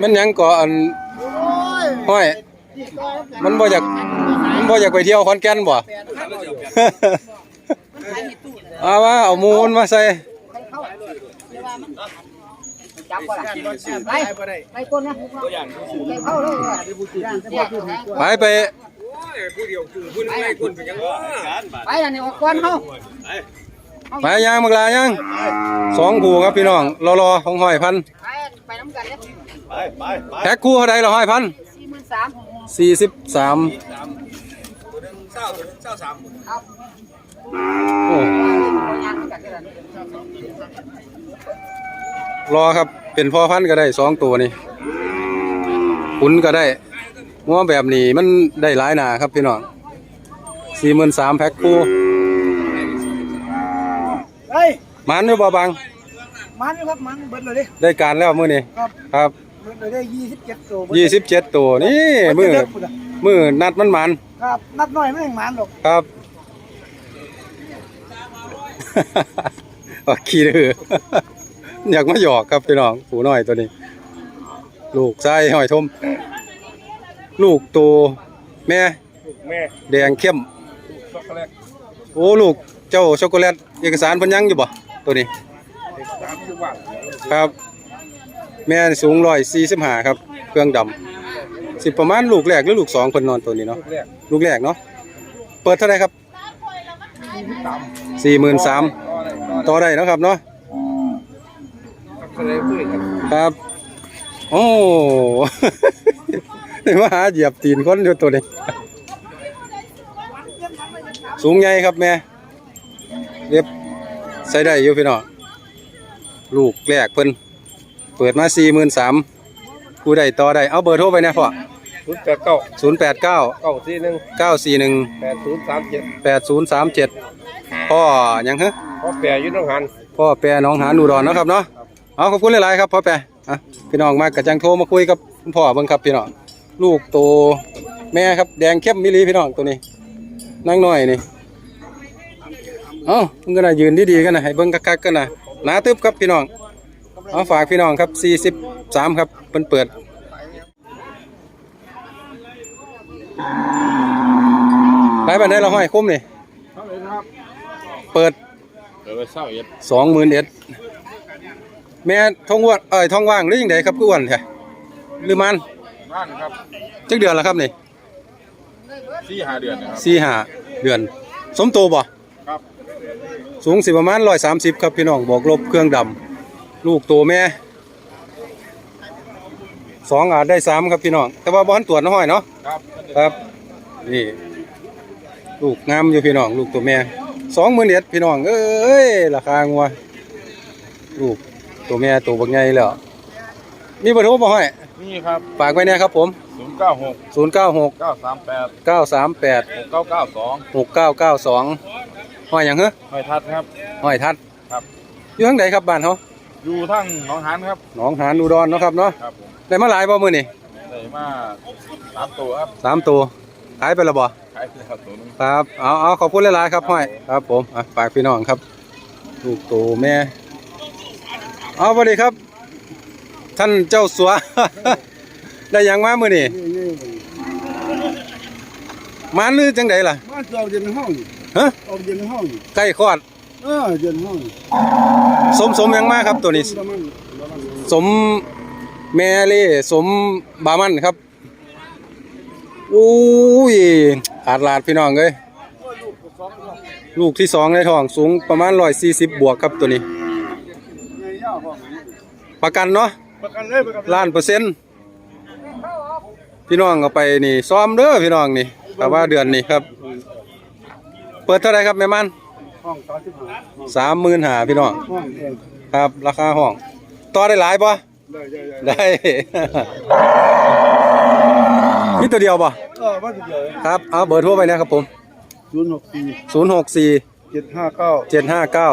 มันยังก่ออันห้อย มันบ่อยากมันบ่อยากไปเที่ยวขอนแก่นบ่ เอาว่าเอาหมูมันมาใส่ไปไปก้นนะไปเข้าเลยไปไปไปอันนี้ออกก้อนเขาไปย่างมักลาย่างสองคู่ครับพี่น้องรอๆของหอยพันไปน้ำกันเลย แพ็คคู่เท่าใดละห้อยพันสี่หมื่นสามสี่สิบสามโอ้ยางกันกันรอครับเป็นพ่อพันธุ์ก็ได้สองตัวนี่ขุนก็ได้งัวแบบนี้มันได้หลายหนาครับพี่น้องสี่หมื่นสามแพ็คคู่เฮ้ยมันอยู่บ่บางมันครับมันเบิดเลยดิได้การแล้วมื้อนี้ครับครับ เบิดเลยได้ยี่สิบเจ็ดตัวยี่สิบเจ็ดตัวนี่มือมือนัดมันมันครับนับหน่อยไม่ถึงมันหรอกครับว่าขี้ดื้ออยากมาหยอกครับพี่น้องผูน้อยตัวนี้ ลูกไส้หอยทม ลูกตัวแม่แม่แดงเข้มช็อกโกแลตโอ้ลูกเจ้าช็อกโกแลตเอกสารเพันยังอยู่บ่ตัวนี้เด็กสามสิบวันครับ แม่สูงร้อยสี่สิบห้าครับ เครื่องดำสิประมาณลูกแรกหรือลูกสองคนนอนตัวนี้เนาะแรกลูกแรกเนาะเปิดเท่าไหรครับสี่หมื่นสามต่อได้ต่อได้ต่อได้เนาะครับเนาะช็อกโกแลตด้วยครับครับ โอ้นี่มาหาเหยียบตีนคนอยู่ตัวนี้ สูงใหญ่ครับแม่เรียบใส่ได้อยู่พี่น้องลูกแรกเพิ่น เปิดมาสี่หมื่นสามผู้ใดต่อได้เอาเบอร์โทรไปนะพ่อศูนย์แปดเก้าศูนย์แปดเก้าเก้าสี่หนึ่งเก้าสี่หนึ่งแปดศูนย์สามเจ็ดแปดศูนย์สามเจ็ดพ่อหยังฮะพ่อแปรอยุ่น้องหันพ่อแปรหน้องหาหนูดอนเนาะครับเนาะเอาขอบคุณหลายๆครับพ่อแปรอะพี่น้องมากระจังโทรมาคุยกับคุณพ่อเบิ่งครับพี่น้องลูกโตแม่ครับแดงเข้มมิลีพี่น้องตัวนี้นั่งน้อยนี่เอ้ามันก็น่ายืนดีๆกันนะให้เบิ่งคักๆกันนะหนาตึบครับพี่น้อง เอาฝากพี่น้องครับ 43 ครับเพิ่นเปิดไปบันไดเราห้อยคุ้มนี่เท่าไหร่ครับเปิดเดี๋ยวไปเศร้าเอ็ดสองหมื่นเอ็ดแม่ท้องว่างเอ้ยท้องว่างหรือยังไงครับคืออ้วนใช่หรือมันบ้านครับจักเดือนแล้วครับนี่สี่ห้าเดือนนะครับสี่ห้าเดือน สมโตบ่ครับ สูงสิประมาณร้อยสามสิบครับพี่น้องบอกลบเครื่องดำ ลูกโตแม่สองอาจได้สามครับพี่น้อง แต่ว่าบอลตรวจน้อยเนาะครับครับนี่ลูกงามอยู่พี่น้อง ลูกตัวแม่สองหมื่นเอ็ดพี่น้องเอ้ยราคางัวลูกตัวแม่ตัวบักใหญ่แล้วมีเบอร์โทรบ่ให้นี่ครับฝากไว้เนี่ยครับผมศูนย์เก้าหก0 9 6เก้าสามแปด9 3 8หกเก้าเก้าสอง6 9 9 2ห้อยหยังเหรอหอยทัดครับห้อยทัดครับอยู่ทางใดครับบ้านเขา อยู่ทั้งหนองหันครับหนองหานอุดรเนาะครับเนาะครับผมได้มาหลายบ่มื้อนี่ได้มาสามตัวครับสามตัวขายไปและบ่ขายแล้วตัวหนึงครับเอาเอาขอบคุณหลายๆครับห้อยครับผมอะฝากพี่น้องครับลูกโตแม่เอาสวัสดีครับ ท่านเจ้าสัว ได้หยังมามื้อนี่มันหรือจังไดล่ะบ้านเราเย็นห้องฮะเอาเย็นห้องใกล้คลอด เออเย็นห้องสมสมหยังมาครับตัวนี้ ประมาณประมาณสมแมเล่สมบามันครับอุ้ยขาดลาดพี่น้องเลยลูกที่สองในท้องสูงประมาณร้อยสี่สิบบวกครับตัวนี้ไงย่าห้องประกันเนาะประกันเลยประกันล้านเปอร์เซ็นต์พี่น้องเอาไปนี่ซ้อมเด้อพี่น้องนี่แต่ว่าเดือนนี้ครับ เปิดเท่าไหรครับแม่มัน ห้องสามสิบห้าสามหมื่นหาพี่น้องห้องเองครับ ราคาห้อง ต่อได้หลายปะได้ได้ได้ได้ มีตัวเดียวปะเออบ้านเดียวครับ เอาเบอร์โทรไปนะครับผมศูนย์หกสี่ศูนย์หกสี่เจ็ดห้าเก้าเจ็ดห้าเก้า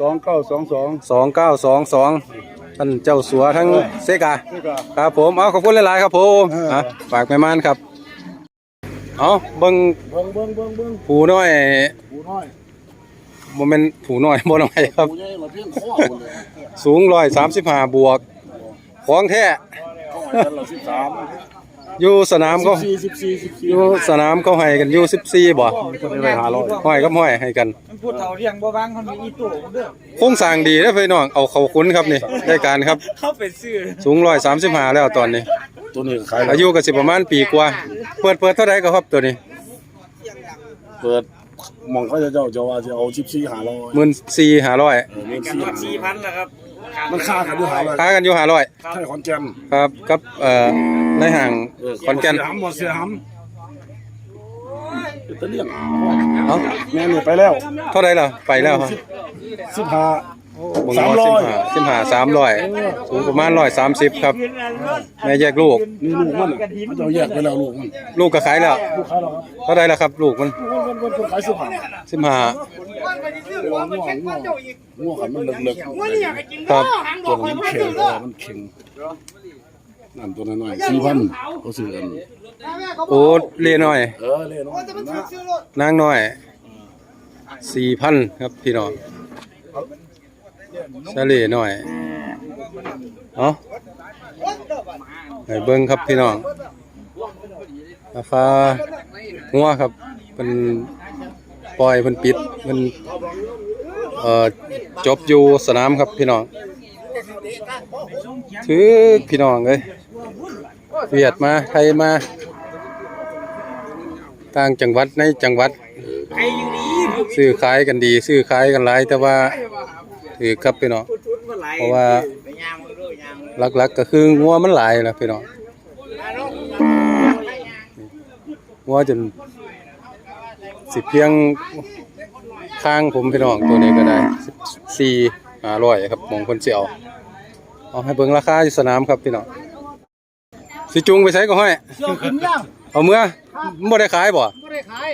สองเก้าสองสองสองเก้าสองสองท่านเจ้าสัวทั้งเซกา นี่ก็ครับผม เอาขอบคุณหลาย ๆ ครับผมเอออ่อะฝากแม่ม่านครับ เอาเบิ่งเบิ้งเบิ้งเบิ้งเบิ้งผูน้อย หูน้อย โมเมนผูน้อยโมน้อยครับหูใหญ่มาเพียงข้อหมดเลยสูงร้อยสามสิบห้าบวก ของแท้เข้าไหนกันเราสิบสามอยู่สนามเขาสี่สิบสี่สิบสี่อยู่สนามเขาให้กันอยู่14บ่คนได้ไปหาร้อยห้อยกับห้อยให้กันมันพูดเท่าเรียงบ่บางคนมีอีตู่เด้อโครงสร้างดีเด้อพี่น้องเอาเข้าคุ้นครับนี่ได้การครับ เข้าไปซื้อสูง135แล้วตอนนี้ ตัวนี้ขายอายุก็สิประมาณปีกว่า เปิดเปิดเท่าไหร่ก็ครับตัวนี้ เปิด มองเขาจะเจ้าจะว่าจะเอาสิบสี่หาร้อย14,500เออเงินสี่กันหาวัดสี่พันแล้วครับมันค่ากันด้วยหาร้อยค้ากันอยู่500ใช่ขอนแก่นครับกับเอ่อในห้างขอนแก่นเสียหำหมดเสียหำเป็นตะเลี่ยงเอ้าแม่เนี่ยไปแล้วเท่าไหร่ล่ะไปแล้วครับสิบห้าบง สามงร้ออยสิบห้าสิบห้าสามร้อยสูงประมาณร้อยสามสิบครับ แม่แยกลูก นี่ลูกมันเขาจะเอาแยกไปแล้วลูกมันลูกก็ขายแล้วลูกค้าเราครับเท่าไหร่ล่ะครับ ลูกมันลูกมันคนคนขายสิบห้าสิบห้าง่วงง่วงง่วงขันมันเลิกๆครับตัวนั้นมันเข่งตัวมันเข่งนั่นตัวน้อยๆสี่พันเขาซื้อกันโอ้เล่น้อย เออเลยเนาะนะนางน้อยสี่พันครับพี่น้อง ชาเล่น้อยเอาให้เบิ้งครับพี่น้องราคาหัวครับเป็นปล่อยเป็นปิดเป็นเอ่อจบอยู่สนามครับพี่น้องถือพี่น้องเลยเวียดมาไทยมาต่างจังหวัดในจังหวัดซื้อขายกันดี ซื้อขายกันหลายแต่ว่า ถือครับพี่น้องทุนเมื่อไหร่เพราะว่าไปยามมึงด้วยยามมึงหลักๆก็คืองัวมันหลายนะพี่น้องงัวจนสิเพียงข้างผมพี่น้องตัวนี้ก็ได้สี่ห้าร้อยครับมองคนเสียวเอาให้เบิ่งราคาอยู่สนามครับพี่น้องสิจุงไปใช้ก็ห้อยเชื่อขึ้นยังเอาเมื่อบ่ได้ขายบ่ไม่ได้ขาย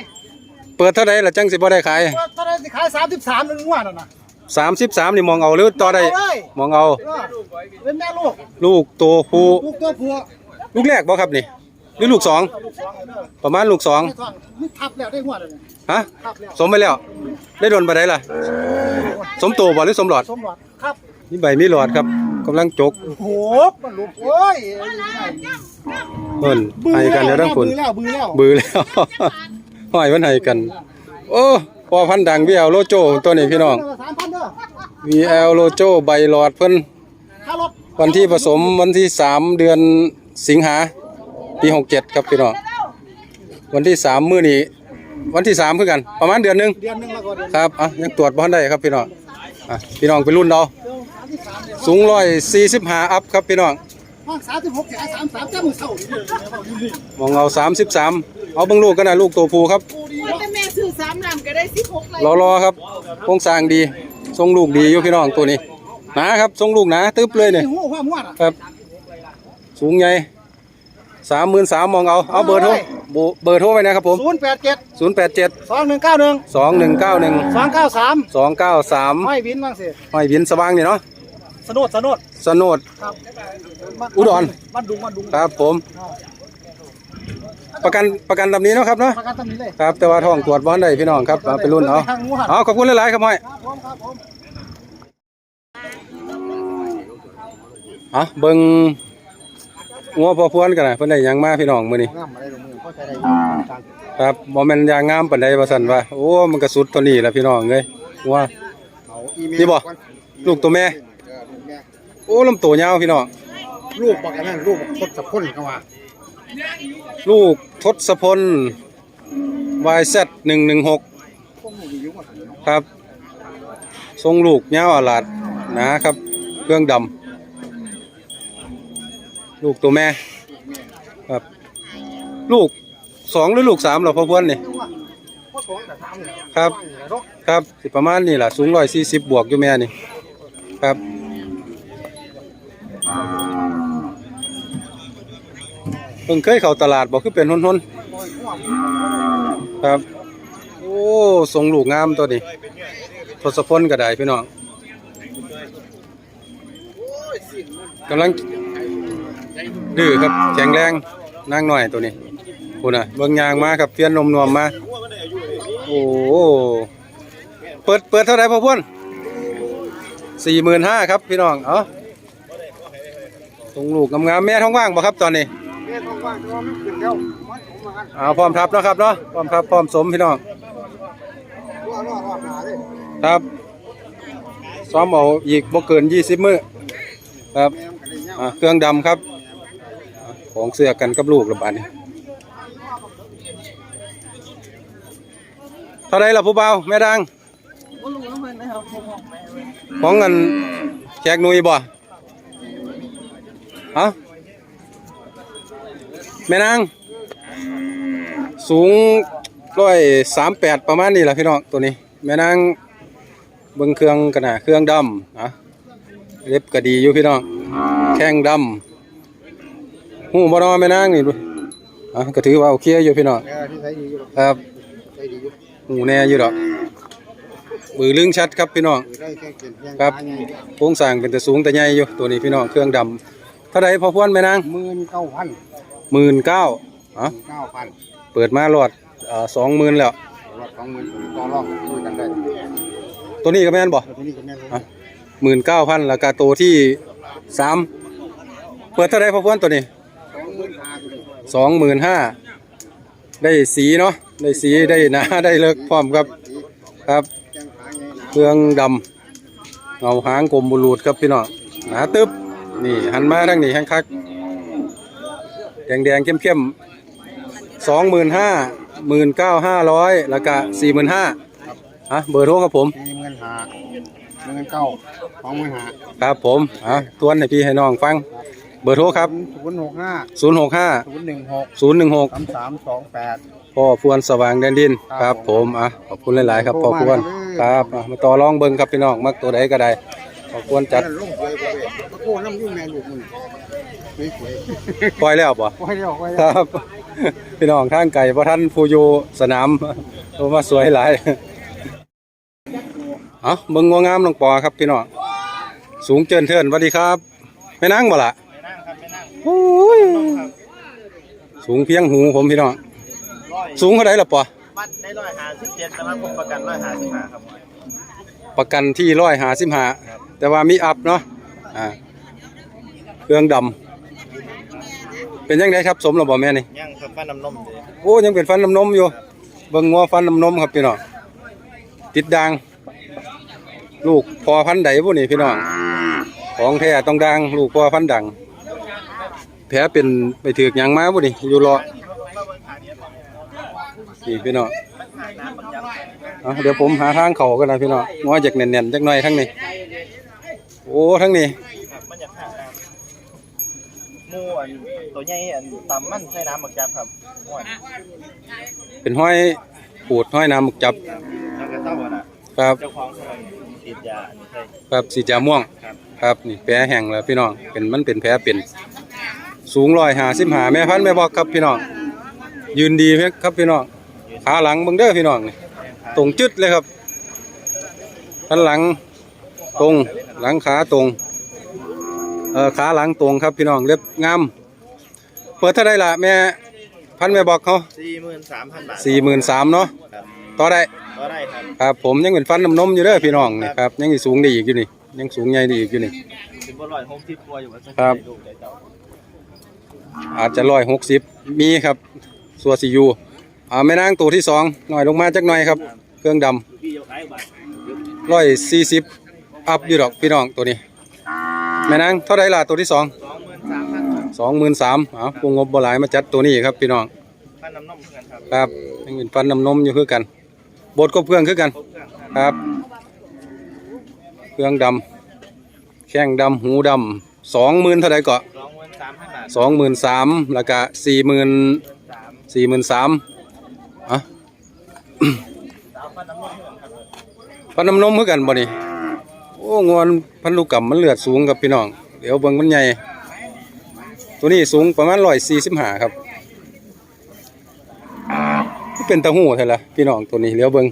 เปิดเท่าไหร่ล่ะจังสิบ่ได้ขายตอนนั้นสิขายสามสิบสามนึงว่าน่ะนะ 33นี่มองเอาหรือต่อได้ เอาเลยมองเอาเออเป็นแม่ลูกลูกตัวผู้ลูกตัวผัวลูกแรกบ่ครับนี่หรือลูกสองลูกสองเด้อประมาณลูกสองไม่ต้องนี่ทับแล้วได้หัวเลยเนี่ยฮะทับแล้วสมไปแล้ว ได้โดนไปได้ล่ะ สมโตบ่หรือสมหลอดสมบัติครับนี่ใบมีหลอดครับกำลังจกโอ้โหมันลูกโอ้ยเพิ่นให้กันแล้วทั้งคน บือแล้วบือแล้วบือแล้ว ห้อยมันให้กัน โอ้พอพันธุ์ดัง VL โลโจตัวนี้พี่น้องสามพันเด้อ VL โลโจใบหลอดเพิ่นค่ารถวันที่ผสมวันที่ 3 เดือนสิงหาปี 67 ครับพี่น้องวันที่ 3 มื้อนี้วันที่ 3 คือกัน ประมาณเดือนหนึงเดือนหนึงแล้วก็เดือนครับอะยังตรวจบ่ทันได้ครับพี่น้องอะพี่น้องไปรุ่นเราสามสิบสามเนี่ยสูงร้อยสี่สิบห้าอัพครับพี่น้องห้องสามสิบหกจ่ายสามสามจ้ามือเศร้าอยู่เลยมองเอาสามสิบสามเอาเบิ่งลูกกันนะลูกตัวผู้ครับแต่แม่ซื้อสามลำก็ได้สิบหกเลยรอรอครับโครงสร้างดี ทรงลูกดีอยู่พี่น้องตัวนี้หนาครับทรงลูกหนาตึ๊บเลยเนี่ยหัวความหัวน่ะครับ สูงใหญ่สามหมื่นสามมองเอาเอาเบอร์โทรเบอร์เบอร์โทรไปนะครับผมศูนย์แปดเจ็ดศูนย์แปดเจ็ดสองหนึ่งเก้าหนึ่งสองหนึ่งเก้าหนึ่งสองเก้าสามสองเก้าสามห้อยวินบ้างสิห้อยวินสว่างนี่เนาะสนุดสนุดสนดครับอุดรบ้านดุงบ้านดุงครับผม ประกันประกันแบบนี้เนาะครับเนาะประกันตำหนิเลยครับแต่ว่าท้องตรวจบ้านได้พี่น้องครับเอาไปรุ่นเอาทางงูหันเอาขอบคุณหลายๆครับห้อยครับผมครับผมอะเบิ่งงัวพอพวนกันนะเพิ่นได้หยังมาพี่น้องมื้อนี้งามอะไรตรงมือเข้าใจได้ครับบ่แม่นยางงามปานใดว่าซั่นว่าโอ้มันก็สุดตัวนี้ล่ะพี่น้องเอ้ยงัวนี่บ่ลูกตัวแม่โอ้ลำตัวยาวพี่น้องลูกบอกกันนั่นลูกทศพลเข้ามา ลูกทศพล YZ 116ครับ ทรงลูกยาอลาดนาครับ เครื่องดำลูกตัวแม่ครับ ลูกสองหรือลูกสามหรอพ่อพวนนี่พ่อสองแต่สามเนี่ครับครับสิประมาณนี้ล่ะสูงร้อยสี่สิบบวกอยู่แม่นี่ ครับ เพิ่งเคยเข้าตลาดบอกคือเป็นหนๆครับ โอ้ทรงลูกงามตัวนี้ทศพลก็ได้พี่น้องกำลังดื้อครับแข็งแรงนางหน่อยตัวนี้คุณน่ะเบิ่งยางมาครับเพี้ยนนมนวมมา โอ้เปิดเปิดเท่าไหร่พ่อพ่นสี่หมื่นห้าครับพี่น้อง เอาโทตรงลูกงามๆแม่ท้องว่างบ่ครับตอนนี้ แม่ท้อาพร้อมทับนะครับเนาะพร้อมทับพร้อมสมพี่น้องรอดรอดรอดหาเลยครับซ้อมเอาอีกบ่เกิน20มื้อครับเครื่องดำครับ ของเสื้อกันกับลูกระบาดนี่เท่าไรล่ะผู้เบาแม่ดังของเงินแขกนุยบ่เอ้า แม่นาง สูงร้อยสามแปดประมาณนี้แหละพี่น้องตัวนี้ แม่นางเบิ่งเครื่องกันนะเครื่องดำอะเล็บก็ดีอยู่พี่น้องแข้งดำหูบ่เนอแม่นางนี่ดูอะก็ถือว่าโอเคอยู่พี่น้องครับใช้ดีอยู่หูแน่อยู่ดอกบือลึงชัดครับพี่น้องครับโครงสร้างเป็นแต่สูงแต่ใหญ่อยู่ตัวนี้พี่น้องเครื่องดำเท่าไรพอพวนแม่นางหมื่นเก้าพัน หมื่นเก้าอะเก้าพันเปิดมาหลอดอ่าสองหมื่นแล้วรอดสองหมื่นต่อรองช่วยกันได้ตัวนี้ก็แม่นบ่แล้วทีนี้ก็แม่นอะหมื่นเก้าพันราคาตัวที่สามเปิดเท่าไรพ่อพวนตัวนี้สองหมื่นห้าตัวนี้สองหมื่นห้าได้สีเนาะได้สีได้หนาได้เลิกพร้อมครับครับแจ้งขาใหญ่หนาเครื่องดำเงาหางกลมบุรูดครับพี่น้องหนาตึบนี่หันมาทางนี้แห้งคัก แดงแดงเข้มเข้มสองหมื่นห้าหมื่นเก้าห้าร้อยแล้วก็สี่หมื่นห้าฮะเบอร์โทรครับผมสี่หมื่นห้าหมื่นเก้าสองหมื่นห้าครับผมอะทวนให้พี่ให้น้องฟัง เบอร์โทรครับศูนย์หกห้าศูนย์หกห้าศูนย์หนึ่งหกศูนย์หนึ่งหกสามสามสองแปดพ่อพวนสว่างแดนดินคครัรับบผมอะขอบคุณหลาย ๆ ครับพ่อพวนโทรมาเลยครับอะมาต่อรองเบิ่งครับพี่น้องมักตัวใดก็ได้ขอบคุณจัด นั่นลงสวยบ่เว้ยตะโกนน้ำยุ่งแม่ลูกมึงสวยสวยปล่อยแล้วบ่ๆไว้เดียวไว้คเดียวรับ พี่น้องทางไก่พระท่านผู้อยู่สนามโทรมาสวยหลายเอาเบิ่งงัวงามน้องปอครับพี่น้องสูงเจินเทินสวัสดีครับแม่นั่งบ่ล่ะโอ้ยสูงเพียงหูผมพี่น้องสูงเท่าไหร่ล่ะปอบัตรได้ร้อยหาสิบเจ็ดแต่ว่าผมประกันร้อยหาสิบห้าครับประกันที่ร้อยหาสิบหาแต่ว่ามีอัพเนาะอ่าเครื่องดำ เป็นยังไงครับสมหรือบ่แม่นี่ย่างครับฟ้าน้ำนมเลยโอ้ยังเป็นฟันน้ำนมอยู่เบิ่งงัวฟันน้ำนมครับพี่น้องติดดังลูกพอพันธุ์ใดพวกนี้พี่น้องของแท้ต้องดังลูกพอพันธุ์ดัง แผลเป็นไปถือกหยังมาพวกนี้อยู่รอนี่พี่น้องเอาเดี๋ยวผมหาทางเขากันนะพี่น้องงัวจากแน่นๆจักหน่อยทั้งนี้ โอ้ทั้งนี้ครับมันอยากหาน้ำหมูอัน ตัวใหญ่อันต่ำมันใช้น้ำหมักจับครับม้วนเป็นห้อยปูดห้อยน้ำหมึกจับแล้วก็เต้าอะนะครับ เจ้าของเขาติดยาอันนี้ใช่ครับสีจาม่วง ครับครับนี่แผลแห้งแล้วพี่น้องเป็นมันเป็นแผลเป็น สูงร้อยหาสิบหาแม่พันธุ์แม่บอกครับพี่น้องยืนดีครับพี่น้องขาหลังเบิ่งเด้อพี่น้องนี่ตรงจึดเลยครับด้านหลังตรงหลังขาตรงเอ่อขาหลังตรงครับพี่น้องเล็บงาม เปิดเท่าไรล่ะแม่พันธุ์แม่บอกเขาสี่หมื่นสามพันบาทสี่หมื่นสามเนาะครับต่อได้ก็ได้ครับครับผมยังเป็นฟันน้ำนมอยู่เด้อพี่น้องนี่ครับยังสิสูงได้อีกอยู่นี่ยังสูงใหญ่ได้อีกอยู่นี่สิบบ่ร้อยหกสิบกว่าอยู่ว่าจะครับได้ลูกได้เจ้าอาจจะร้อยหกสิบมีครับสัวซียูอ่าแม่นางตัวที่สองหน่อยลงมาจักหน่อยครับ เครื่องดพี่ยกไอ้บาทำร้อยสี่สิบอัพอยู่ดอกพี่น้องตัวนี้ แม่นางเท่าไรล่ะตัวที่สอง สองหมื่นสามพันสองหมื่นสามเอาวงงบบ่หลายมาจัดตัวนี้ครับพี่น้องฟ้าน้ำนมเหมือนกันครับครับยังเป็นฟันน้ำนมอยู่คือกันบดก็เพื่องคือกันครบเครื่องครับครับเครื่องดำแข้งดำหูดำสองหมื่นเท่าไรก็สองหมื่นสามพันบาทสองหมื่นสามแล้วก็สี่หมื่นสามสี่หมื่นสามอะ สามฟ้าน้ำนมเหมือนกันครับพันน้ำนมคือกันบ่นี่โอ้งวนพันลูกกับมันเลือดสูงกับพี่น้อง เดี๋ยวเบิ่งมันใหญ่ ตัวนี้สูงประมาณร้อยสี่สิบห้าครับเป็นตะหูใช่ละพี่น้องตัวนี้เดี๋ยวเบิง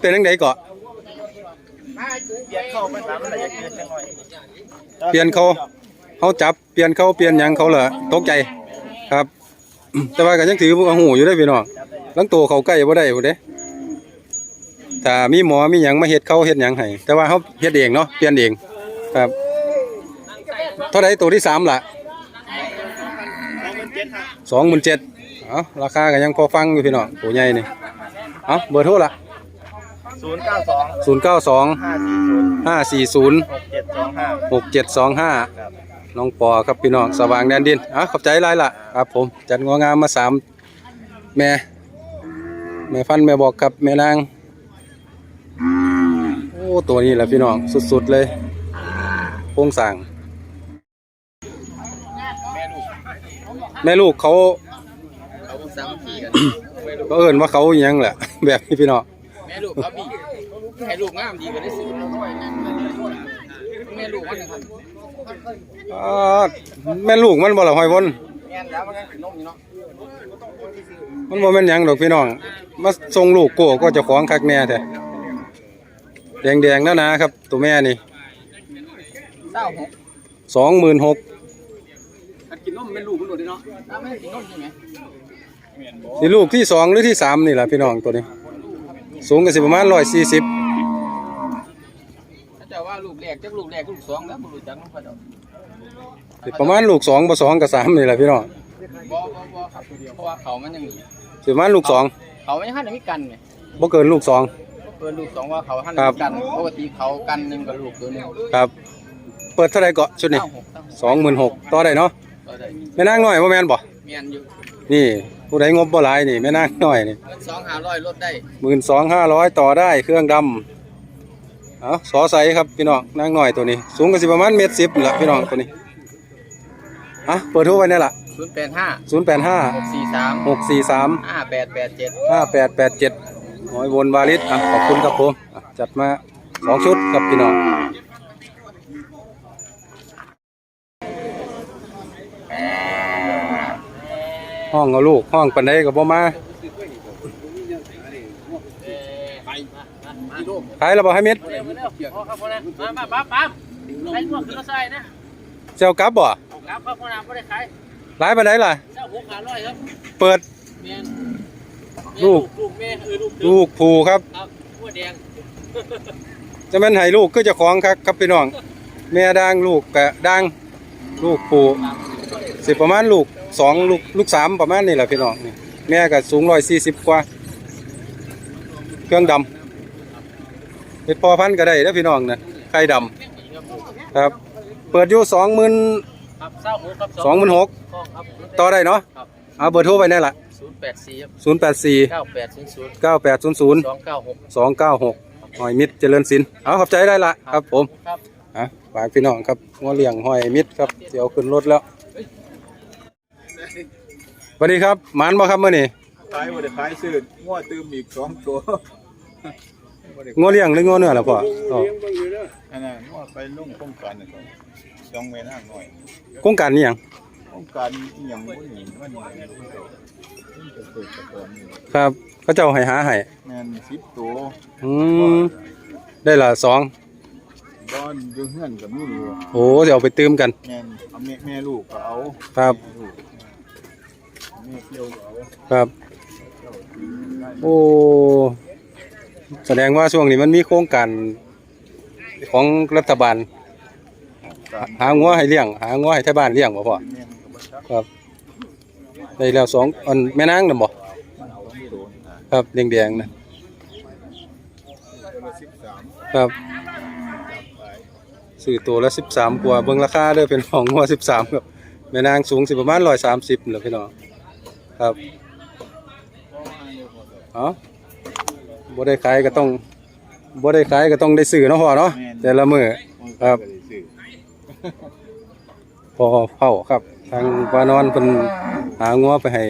เป็นยังไงเกาะเปลี่ยนเขาเป็นสามมันอนเปลี่ยนเขาเขาจับเปลี่ยนเขาเปลี่ยนยังเขาเหรอตกใจครับ แต่ว่าก็ยังถือว่าหูอยู่ได้พี่น้องลังตัวเขาใกล้บ่ได้ผู้เด้ ถ้ามีหมอมีหยังมาเฮ็ดเขาเฮ็ดหยังให้แต่ว่าเขาเฮ็ดเองเนาะเปลี่ยนเองครับ เท่าไหรตัวที่สามล่ะสองหมื่นเจ็ดเอาราคาก็ยังพอฟังอยู่พี่น้องตัวใหญ่นี่เอาเบอร์โทรล่ะศูนย์เก้าสองศูนย์เก้าสองห้าสี่ศูนย์ห้าสี่ศูนย์หกเจ็ดสองห้าหกเจ็ดสองห้าน้องปอครับพี่น้องสว่างแดนดินอะขอบใจหลายล่ะครับผมจัดงวงามมาสามแม่ แม่ฟันแม่บอกครับแม่นาง โอ้ตัวนี้แหละพี่น้องสุดๆเลยโครงสั่งแม่ลูกเขาก็เอิ้นว่าเขาอิหยังแหละ แบบนี้พี่น้องแม่ลูกครับพี่ให้ลูกงามดีก็ได้สิแม่ลูกมันนะครับอ่าแม่ลูกมันบ่ละหอยวนแม่นแล้วมันก็นมอยู่เนาะมันบ่แม่นหยังดอกพี่น้อง มาส่งลูกโก้ก็เจะของคักแน่แท้ แดงๆแล้วนะครับ ตัวแม่นี่เศร้าหกสองหมื่นหกมันกินนมเป็นลูกมันโดดเลยเนาะถ้าไม่กินนมใช่ไหมนี่ลูกที่สองหรือที่สามนี่แหละพี่น้องตัวนี้ สูงกันสิประมาณร้อยสี่สิบถ้าจะว่าลูกแรกจักลูกแรกลูกสองแล้วบ่รู้จักน้องเขาเจ้าประมาณลูกสองบ่สองกับสามนี่แหละพี่น้องบ่บ่บ่ครับเพราะว่าเขามันยังมีสิประมาณลูกสองเขาไม่ให้มีกันไงบ่เกินลูกสอง เพิ่นลูกสองว่าเขาให้ครับมีกันปกติเขากันหนึงกับลูกตัวหนึงครับ เปิดเท่าไหรเกาะชุดนี้เก้าหกเก้าสองหมื่นหกต่อได้เนาะก็ได้แม่นางน้อยบ่แม่นบ่เมียนอยู่นี่ผู้ใดงบบ่หลายนี่แม่นางน้อยนี่เงินสองหาร้อยลดได้หมื่นสองห้าร้อยต่อได้เครื่องดำเอาสอใสครับพี่น้องนางน้อยตัวนี้ สูงกันสิประมาณเมตรสิบละพี่น้องตัวนี้อะเปิดโทรไว้นี่ล่ะศูนย์แปดห้าศูนย์แปดห้าหกสี่สามหกสี่สามห้าแปดแปดเจ็ดห้าแปดแปดเจ็ด หอยวนวาลิศอะขอบคุณครับผมจัดมาสองชุดครับพี่น้องห้องเอาลูกห้องปันไดกับบ่อมาขายแล้วบ่ให้เม็ดพ่อครับพ่อนะมามาปั๊บปั๊บใครพวคือก็ใส่นะเจ้ากับบ่ครับครับพ่อนะไม่ได้ขายปันไดล่ะเหรอเปิด ลูกลูกแม่เออลูกลูกผูครับครับหัวแดงจะแม่นให้ลูกคือเจ้าของครับครับพี่น้อง แม่ด่างลูกกะด่างลูกผูสิประมาณลูกสองลูกลูกสามประมาณนี้แหละพี่น้องนี่แม่ก็สูงร้อยสี่สิบกว่า เครื่องดำเห็ดพอพันธุ์ก็ได้แล้วพี่น้องนะไข่ดำครับ เปิดอยู่สองหมื่นครับเศร้าหกครับสองหมื่นหกครับต่อได้เนาะครับเอาเบอร์โทรไปแน่ละศูนย์ แปดสี่ครับศูนย์แปดสี่เก้าแปดศูนย์ศูนย์เก้าแปดศูนย์ศูนย์สองเก้าหกสองเก้าหกหอยมิตรเจริญศิลป์เอาขอบใจได้ละครับผมครับอะฝากพี่น้องครับงัวเลี้ยงหอยมิตรครับเดี๋ยวขึ้นรถแล้วสวัสดีครับหมานบ่ครับมื้อนี้ขายบ่ได้ขายซื้อง้อตื้มอีกสองตัวงัวเลี้ยงหรืองัวเนื้อล่ะพ่ออ๋ออันนั้นง้อไปลงโครงการนะครับสองเมตรห้าหน่อยโครงการนี้หยัง โครงการอีหยังบ่หนีมันมันก็มันก็เกิดจากตอนนี้ครับเขาเจ้าให้หาให้แม่น10ตัวอืมได้ละสองบ้านอยู่เฮือนก็มีอยู่โอ้เดี๋ยวเอาไปตื้มกัน แม่นเอาแม่แม่ลูกก็เอาครับ แม่ลูกแม่เกี่ยวก็เอาครับโอ้แสดงว่าช่วงนี้มันมีโครงการของรัฐบาล การหางัวให้เลี้ยง หางัวให้ไทบ้านเลี้ยงบ่พ่อ แม่นก็บ่ชัก ครับได้แล้วสองอันแม่นางน่ะบ่มันต้องโดนนะครับแดงๆนะตัวละ13ครับซื้อตัวละสิบสามกว่าเบิ่งราคาเด้อเป็นของงัวสิบสามครับแม่นางสูงสิประมาณร้อยสามสิบแหละพี่น้องครับเอาบ่ได้ขายก็ต้องบ่ได้ขายก็ต้องได้ซื้อเนาะพ่อเนาะแต่ละมื้อครับพอเผาครับ ทางบานอนเพิ่นหางัวไปให้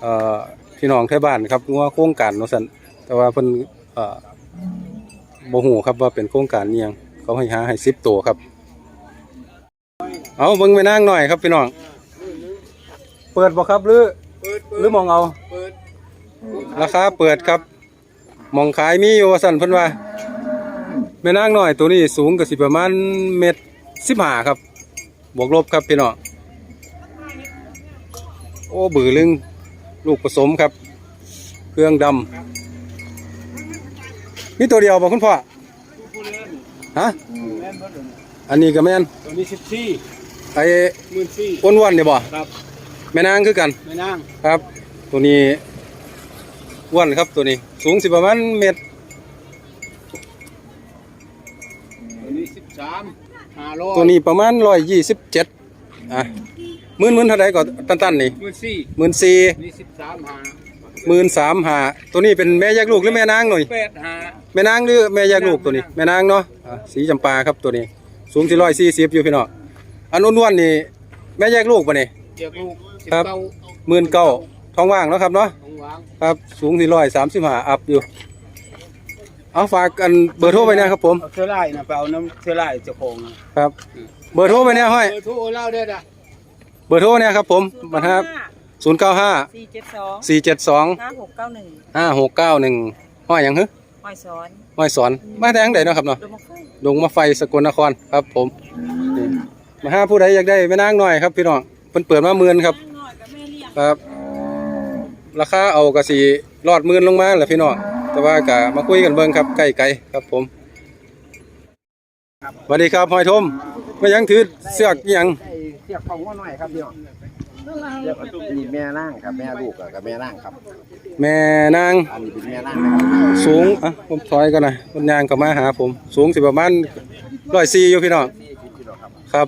เอ่อพี่น้องแถวบ้านครับงัวโครงการว่าซั่นแต่ว่าเพิ่นบ่ฮู้ครับว่าเป็นโครงการยังเขาให้หาให้10ตัวครับ เอาเบิ่งไปนางหน่อยครับพี่น้อง เปิดบ่ครับหรือหรือมองเอาราคาเปิดครับมองขายมีอยู่ว่าซั่นเพิ่นว่าแม่นางหน้อยตัวนี้สูงก็สิประมาณเมตร15ครับบวกลบครับพี่น้อง อ้บือลึงลูกผสมครับ เครื่องดมีตัวเดียวบ่คุณพ่อฮะอันนี้ก็แม่นตัวนี้สิบสี่ไอ้หมื่นสี่อ้วนๆนี่บ่ครับแม่นางคือกันไม่นั่งครับ ตัวนี้อ้วนครับตัวนี้ สูงสิประมาณเมตรตัวนี้สิบสามห้าร้อยตัวนี้ประมาณ127อะ หมื่นหมื่นเท่าใดก็ตันๆนี่หมื่นสี่หมื่นสี่นี่สิบสามห้าหมื่นสามหาตัวนี้เป็นแม่แยกลูกหรือแม่นางหน่อยแปดห้าแม่นางหรือแม่แยกลูกตัวนี้แม่นางเนาะอะสีจำปาครับตัวนี้ สูงสี่ร้อยสี่สิบอยู่พี่น้องอันอ้วนๆนี่แม่แยกลูกปะนี่ เจียกลูกสิบครับ เก้าหมื่นเก้าท้องว่างเนาะครับเนาะของวางครับสูงสี่ร้อยสามสิบห้าอัพอยู่เอาฝากกันเบอร์โทรไปนะครับผมเอาเสื้อลายนะไปเอาน้ำเสื้อลายเจ้าของน่ะครับ เบอร์โทรไปเนี่ยห้อยเออโทรเล่าได้ด่ะ เบอร์โทรเนี่ยครับผมบัตรครับศูนย์เก้าห้าสี่เจ็ดสองสี่เจ็ดสองห้าหกเก้าหนึ่งห้าหกเก้าหนึ่งห้อยหยังฮึหอยซ้อนห้อยสอนมาแต่ยังไดเนาะครับเนาะดูมาค่อยดงมาไฟสกลนครครับผมนี่มาหาผู้ใดอยากได้แม่นางหน่อยครับพี่น้องเพิ่นเปิดมาหมื่นครับน้อยกับแม่เลี้ยงครับ ราคาเอากะสีรอดหมื่นลงมาแหละพี่น้องแต่ว่ากะมาคุยกันเบิ่งครับใกล้ไกลครับผมสวัสดีครับหอยทมมายังถือเสือกอิหยังไอ้ เสียบของว่าหน่อยครับพี่น้องเรียกว่านี่แม่นั่งครับแม่ลูกกับแม่นั่งครับ แม่นางอันนี้เป็นแม่นั่งนะครับสูงอะผมถอยกันนะคนยางเข้ามาหาผม สูงสิประมาณร้อยสี่อยู่พี่น้องนี่คิดพี่น้องครับครับ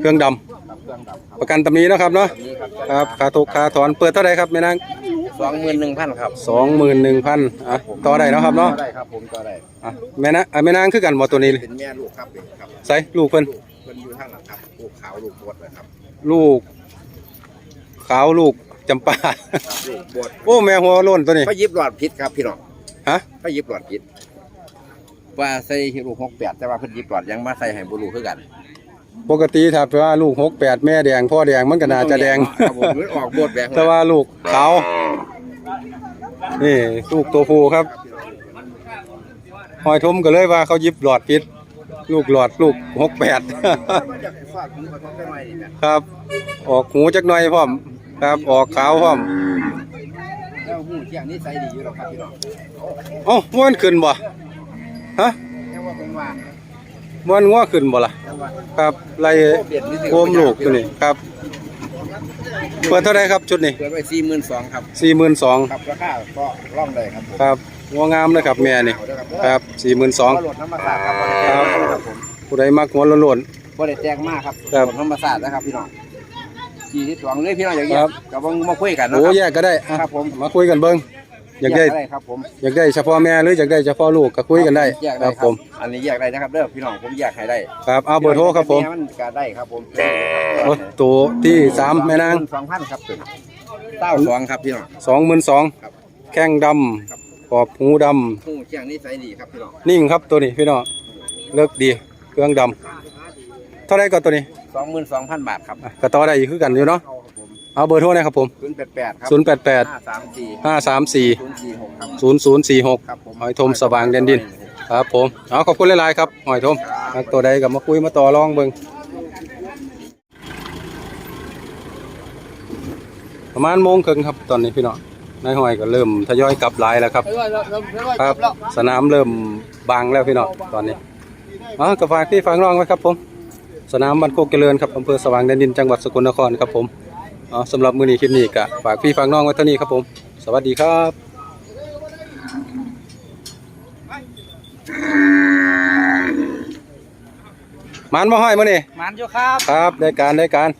เครื่องดำครับเครื่องดำครับประกันตำหนี้นาะครับเนาะนี่ครับครับขาถูกขาถอนเปิดเท่าไหรครับแม่นางสองหมื่นหนึ่งพันครับสองหมื่นหนึ่งพันอะต่อได้เนาะครับเนาะได้ครับผมก็ได้อะแม่นะอะแม่นางคือกันบ่ตัวนี้เป็นแม่ลูกครับเป็นครับใส่ลูกเพิ่นลูกเพิ่นอยู่ข้างหลังครับ ลูกขาวลูกบดนะครับลูก ขาวลูกจำปาครับลูกบดโอ้แม่หัวโล้นตัวนี้เขายิบหลอดพิษครับพี่น้องฮะเขายิบหลอดพิษว่าใส่ลูกหกแปดแต่ว่าเพิ่นยิบหลอดยังมาใส่ให้บุรุษคือกันปกติถ้าว่าลูกหกแปดแม่แดงพ่อแดงมันก็น่าจะแดง ครับผมมันออกบดแบบแต่ว่าลูกขาวนี่ลูกตัวผู้ครับหอยทมก็เลยว่าเขาหยิบหลอดพิษ ลูกหลอดลูกหกแปดอยากฝากผมกับเขาไปหน่อยนี่แหละครับ ออกหูจักหน่อยพร้อม ครับ ออกขาวพร้อมแล้วหูเที่ยงนี่ใส่ดีอยู่หรอกครับพี่น้องเอ้าม้วนขึ้นบ่ฮะแค่ว่าผมว่าม้วนงัวขึ้นบ่ล่ะแค่ว่าครับไล่เปลี่ยนนิดนึงโคมลูกตัวนี้ครับ เปิดเท่าไรครับชุดนี้เปิดไว้สี่หมื่นสองครับ สี่หมื่นสองครับราคาก็ร่องได้ครับผม ครับ งัวงามเลยครับแม่นี่เอาเด้อครับสี่หมื่นสองก็หลดน้ำมาสาดครับครับครับผมผู้ใดมักหัวโล้นบ่ได้แจ้งมากครับครับหลดน้ำมาสาดนะครับพี่น้องสี่สิบสองเลยพี่น้องอย่างคเงี้ยรับ กับว่ามาคุยกันๆนะโอ้ครับ แยกก็ได้อะครับผม มาคุยกันเบิ่งอยากได้แได้ครับผมอยากได้เฉพาะแม่หรืออยากได้เฉพาะลูกก็คุยกันได้แยกคได้รับครัผบมอันนี้แยกได้นะครับเด้อพี่น้องผมแยกให้ได้ครับเอาเบอร์โทรครับผมแมันก็ได้ครับผมโอ้ตัวที่สามแม่นางสองพันครับเป็นเต้าสองครับพี่น้อง สองหมื่นสองครับ แข้งดครับำ ขอบหูดหูเที่ยงนี่ใส่ดีครับพี่น้องำนิ่งครับตัวนี้พี่น้องเลิกดีเครื่องดำเท่าไรก็ตัวนี้สองหมื่นสองพันบาทครับอะก็ต่อได้อีกคือกันอยู่เนาะเอาครับผมเอาเบอร์โทรนะครับผม ศูนย์แปดแปดครับศูนย์แปดแปดห้าสามสี่ห้าสามสี่ศูนย์สี่หกครับศูนย์ศูนย์สี่หกครับผมหอยทมสว่างแดนดิน ครับผมเอาขอบคุณหลายๆครับหอยทมมักตัวใดกับมาคุยมาต่อรองเบิ่งประมาณโมงครึ่งครับตอนนี้พี่น้อง นายหอยก็เริ่มทยอยกลับหลายแล้วครับ ครับ สนามเริ่มบางแล้วพี่น้องตอนนี้อ๋อกฝากที่ฟังร้องไว้ครับผม สนามบ้านโคกเจริญครับอำเภอสว่างแดนดินจังหวัดสกลนครครับผมอ๋อสำหรับมื้อนี้คลิปนี้ก็ฝากพี่ฟังน้องไว้เท่านี้ครับผม สวัสดีครับมันมาห้อยมื้อนี้มันอยู่ครับ ครับได้การได้การ